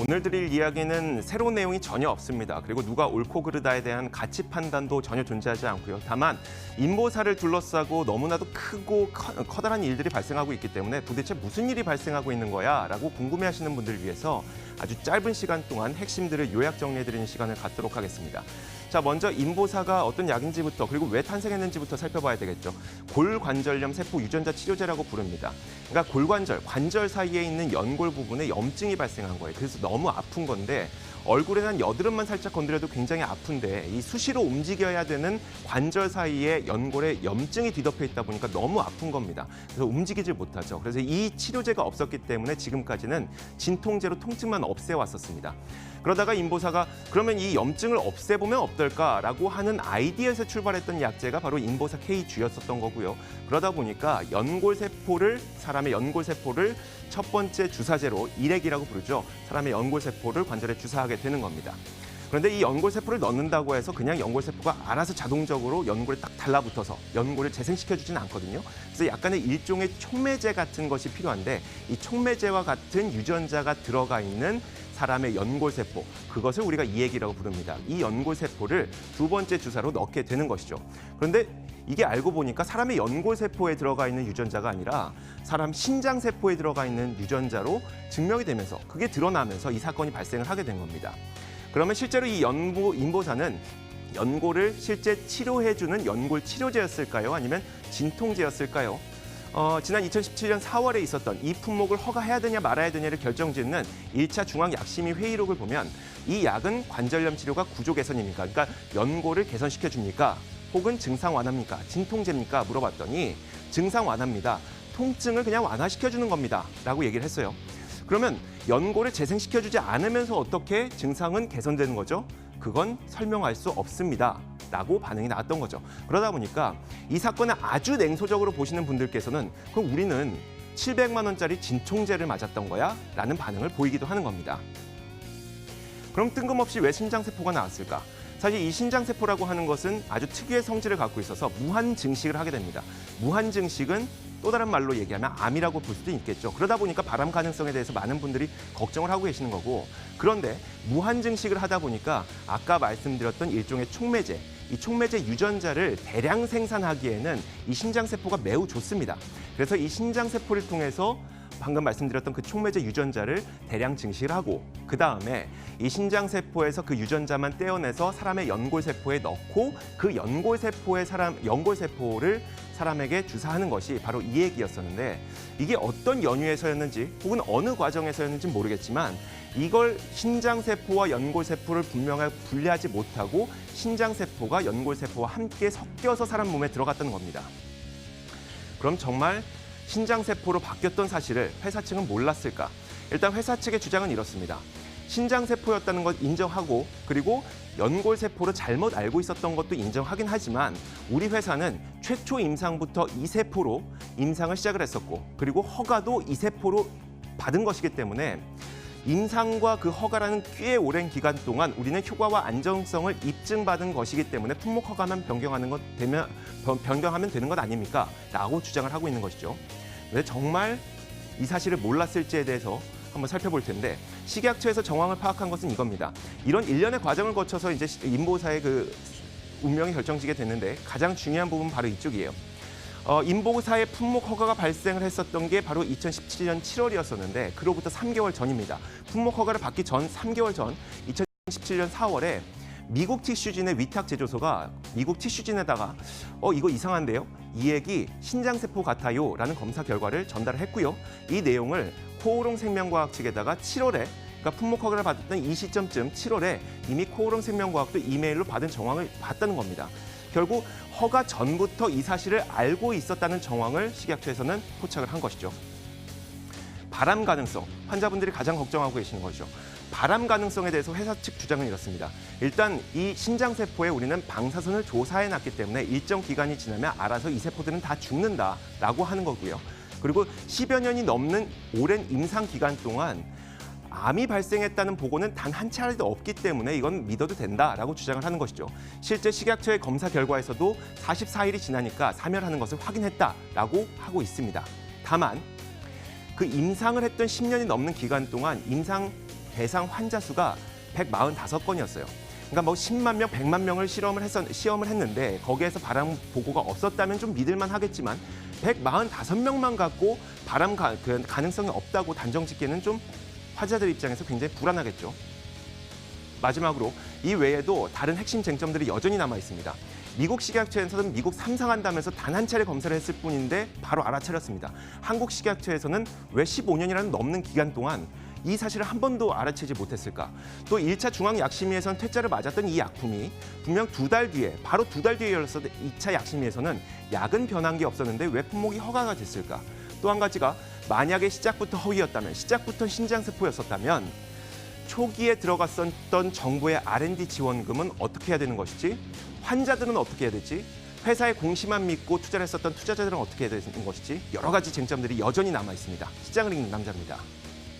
오늘 드릴 이야기는 새로운 내용이 전혀 없습니다. 그리고 누가 옳고 그르다에 대한 가치 판단도 전혀 존재하지 않고요. 다만 인보사를 둘러싸고 너무나도 크고 커, 커다란 일들이 발생하고 있기 때문에 도대체 무슨 일이 발생하고 있는 거야? 라고 궁금해하시는 분들을 위해서 아주 짧은 시간 동안 핵심들을 요약 정리해드리는 시간을 갖도록 하겠습니다. 자, 먼저 인보사가 어떤 약인지부터 그리고 왜 탄생했는지부터 살펴봐야 되겠죠. 골관절염 세포 유전자 치료제라고 부릅니다. 그러니까 골관절, 관절 사이에 있는 연골 부분에 염증이 발생한 거예요. 그래서 너무 아픈 건데 얼굴에 한 여드름만 살짝 건드려도 굉장히 아픈데 이 수시로 움직여야 되는 관절 사이에 연골에 염증이 뒤덮여 있다 보니까 너무 아픈 겁니다. 그래서 움직이질 못하죠. 그래서 이 치료제가 없었기 때문에 지금까지는 진통제로 통증만 없애왔었습니다. 그러다가 인보사가 그러면 이 염증을 없애보면 어떨까라고 하는 아이디어에서 출발했던 약제가 바로 인보사 K주였었던 거고요. 그러다 보니까 연골세포를 사람의 연골세포를 첫 번째 주사제로 일액이라고 부르죠. 사람의 연골세포를 관절에 주사하게 되는 겁니다. 그런데 이 연골세포를 넣는다고 해서 그냥 연골세포가 알아서 자동적으로 연골에 딱 달라붙어서 연골을 재생시켜주지는 않거든요. 그래서 약간의 일종의 촉매제 같은 것이 필요한데 이 촉매제와 같은 유전자가 들어가 있는 사람의 연골세포 그것을 우리가 이액이라고 부릅니다. 이 연골세포를 두 번째 주사로 넣게 되는 것이죠. 그런데 이게 알고 보니까 사람의 연골세포에 들어가 있는 유전자가 아니라 사람 신장세포에 들어가 있는 유전자로 증명이 되면서 그게 드러나면서 이 사건이 발생을 하게 된 겁니다. 그러면 실제로 이 연보 인보사는 연골을 실제 치료해주는 연골 치료제였을까요? 아니면 진통제였을까요? 어, 지난 2017년 4월에 있었던 이 품목을 허가해야 되냐 말아야 되냐를 결정짓는 1차 중앙약심위 회의록을 보면 이 약은 관절염 치료가 구조 개선입니까? 그러니까 연골을 개선시켜 줍니까? 혹은 증상 완화입니까? 진통제입니까? 물어봤더니 증상 완화입니다. 통증을 그냥 완화시켜 주는 겁니다. 라고 얘기를 했어요. 그러면 연골을 재생시켜주지 않으면서 어떻게 증상은 개선되는 거죠? 그건 설명할 수 없습니다. 라고 반응이 나왔던 거죠. 그러다 보니까 이 사건을 아주 냉소적으로 보시는 분들께서는 그럼 우리는 700만 원짜리 진통제를 맞았던 거야? 라는 반응을 보이기도 하는 겁니다. 그럼 뜬금없이 왜 신장세포가 나왔을까? 사실 이 신장세포라고 하는 것은 아주 특유의 성질을 갖고 있어서 무한 증식을 하게 됩니다. 무한 증식은 또 다른 말로 얘기하면 암이라고 볼 수도 있겠죠. 그러다 보니까 발암 가능성에 대해서 많은 분들이 걱정을 하고 계시는 거고 그런데 무한 증식을 하다 보니까 아까 말씀드렸던 일종의 촉매제 이 촉매제 유전자를 대량 생산하기에는 이 신장세포가 매우 좋습니다. 그래서 이 신장세포를 통해서 방금 말씀드렸던 그 촉매제 유전자를 대량 증식을 하고 그 다음에 이 신장세포에서 그 유전자만 떼어내서 사람의 연골세포에 넣고 그 연골세포의 사람 연골세포를 사람에게 주사하는 것이 바로 이 얘기였었는데 이게 어떤 연유에서였는지 혹은 어느 과정에서였는지 모르겠지만 이걸 신장세포와 연골세포를 분명하게 분리하지 못하고 신장세포가 연골세포와 함께 섞여서 사람 몸에 들어갔다는 겁니다. 그럼 정말 신장세포로 바뀌었던 사실을 회사 측은 몰랐을까? 일단 회사 측의 주장은 이렇습니다. 신장세포였다는 것 인정하고 그리고 연골세포를 잘못 알고 있었던 것도 인정하긴 하지만 우리 회사는 최초 임상부터 이 세포로 임상을 시작을 했었고 그리고 허가도 이 세포로 받은 것이기 때문에 임상과 그 허가라는 꽤 오랜 기간 동안 우리는 효과와 안정성을 입증받은 것이기 때문에 품목 허가만 변경하는 것 되면 변- 변경하면 되는 것 아닙니까? 라고 주장을 하고 있는 것이죠. 근데 정말 이 사실을 몰랐을지에 대해서 한번 살펴볼 텐데 식약처에서 정황을 파악한 것은 이겁니다. 이런 일련의 과정을 거쳐서 이제 인보사의 그 운명이 결정지게 됐는데 가장 중요한 부분 은 바로 이쪽이에요. 어, 인보사의 품목 허가가 발생을 했었던 게 바로 2017년 7월이었었는데 그로부터 3개월 전입니다. 품목 허가를 받기 전 3개월 전 2017년 4월에 미국 티슈진의 위탁 제조소가 미국 티슈진에다가 어 이거 이상한데요? 이 액이 신장세포 같아요라는 검사 결과를 전달을 했고요. 이 내용을 코오롱 생명과학 측에다가 7월에 그러니까 품목 허가를 받았던 이 시점쯤 7월에 이미 코오롱 생명과학도 이메일로 받은 정황을 봤다는 겁니다. 결국 허가 전부터 이 사실을 알고 있었다는 정황을 식약처에서는 포착을 한 것이죠. 발암 가능성, 환자분들이 가장 걱정하고 계시는 거죠. 발암 가능성에 대해서 회사 측 주장은 이렇습니다. 일단 이 신장세포에 우리는 방사선을 조사해 놨기 때문에 일정 기간이 지나면 알아서 이 세포들은 다 죽는다라고 하는 거고요. 그리고 10여 년이 넘는 오랜 임상 기간 동안 암이 발생했다는 보고는 단 한 차례도 없기 때문에 이건 믿어도 된다라고 주장을 하는 것이죠. 실제 식약처의 검사 결과에서도 44일이 지나니까 사멸하는 것을 확인했다라고 하고 있습니다. 다만 그 임상을 했던 10년이 넘는 기간 동안 임상 대상 환자 수가 145건이었어요. 그러니까 뭐 10만 명, 100만 명을 실험을 했었, 시험을 했는데 거기에서 바람 보고가 없었다면 좀 믿을만 하겠지만 145명만 갖고 바람 가, 그 가능성이 없다고 단정 짓기에는 좀 환자들 입장에서 굉장히 불안하겠죠. 마지막으로 이 외에도 다른 핵심 쟁점들이 여전히 남아 있습니다. 미국 식약처에서는 미국 삼상한다면서 단 한 차례 검사를 했을 뿐인데 바로 알아차렸습니다. 한국 식약처에서는 왜 15년이라는 넘는 기간 동안 이 사실을 한 번도 알아채지 못했을까? 또 1차 중앙약심위에서는 퇴짜를 맞았던 이 약품이 분명 두 달 뒤에 바로 두 달 뒤에 열렸었던 2차 약심위에서는 약은 변한 게 없었는데 왜 품목이 허가가 됐을까? 또 한 가지가 만약에 시작부터 허위였다면 시작부터 신장세포였었다면 초기에 들어갔었던 정부의 R&D 지원금은 어떻게 해야 되는 것이지? 환자들은 어떻게 해야 되지? 회사의 공시만 믿고 투자를 했었던 투자자들은 어떻게 해야 되는 것이지? 여러 가지 쟁점들이 여전히 남아 있습니다. 시장을 읽는 남자입니다.